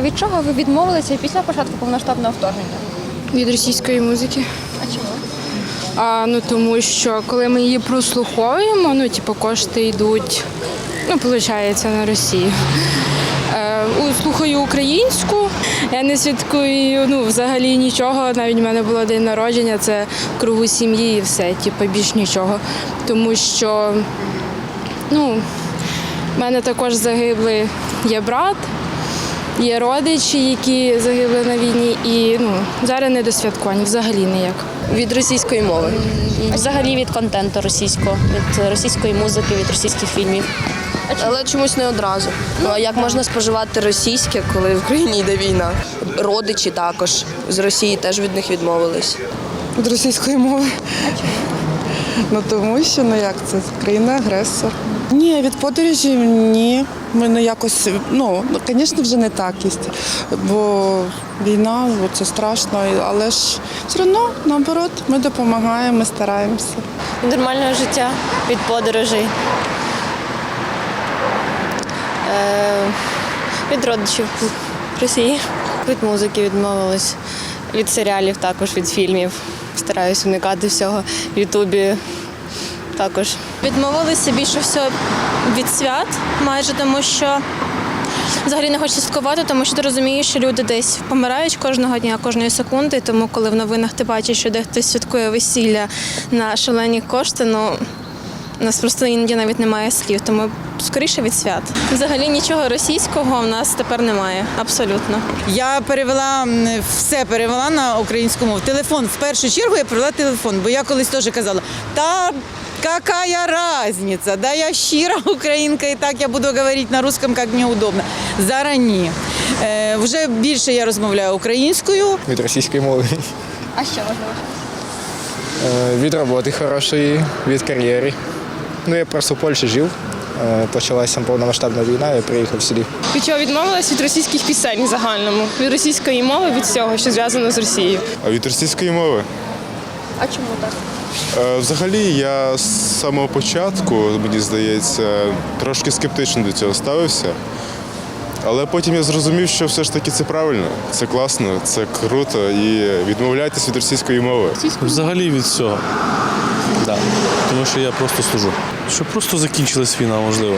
Від чого ви відмовилися після початку повноштабного вторгнення? Від російської музики. А чому? А, ну тому що коли ми її прослуховуємо, ну типу кошти йдуть, ну виходить, на Росію. Е, слухаю українську, я не святкую ну, взагалі нічого. Навіть в мене було день народження, це в кругу сім'ї і все, типу, більш нічого. Тому що ну, в мене також загибли є брат, є родичі, які загибли на війні, і ну, зараз не до святкувань, взагалі ніяк. Від російської мови. Взагалі від контенту російського, від російської музики, від російських фільмів. Але чомусь не одразу. Ну а як можна споживати російське, коли в країні йде війна? Родичі також з Росії теж від них відмовились. Від російської мови. Ну тому що ну як це країна-агресор. Ні, від подорожі ні. Ми ну якось, ну, звісно, вже не так є. Бо війна, бо це страшно, але ж все одно, наоборот, ми допомагаємо, ми стараємося. Нормального життя, від подорожей. Е, від родичів Росії. Від музики відмовилась, від серіалів також, від фільмів. Стараюсь уникати всього. В Ютубі також. Відмовилися більше всього від свят, майже тому що взагалі не хочу святкувати, тому що ти розумієш, що люди десь помирають кожного дня, кожної секунди. Тому коли в новинах ти бачиш, що дехто святкує весілля на шалені кошти, ну у нас просто іноді навіть немає слів, тому скоріше від свят. Взагалі нічого російського в нас тепер немає. Абсолютно. Я перевела все перевела на українську мову. Телефон в першу чергу я перевела телефон, бо я колись теж казала, та какая разница, да я щира українка, і так я буду говорити на русском, як мені удобно. Зараз ні. Е, вже більше я розмовляю українською. від російської мови, А що важливо? Е, від роботи хорошої, від кар'єри. Ну, я просто в Польщі жив. Е, Почалася повномасштабна війна, я приїхав сюди. Від чого відмовилась від російських пісень в загальному, від російської мови, від всього, що зв'язано з Росією. А від російської мови? А чому так? Е, Взагалі, я з самого початку, мені здається, трошки скептично до цього ставився. Але потім я зрозумів, що все ж таки це правильно, це класно, це круто і відмовляйтесь від російської мови. Взагалі від всього. Да. Тому що я просто служу. Щоб просто закінчилась війна, можливо.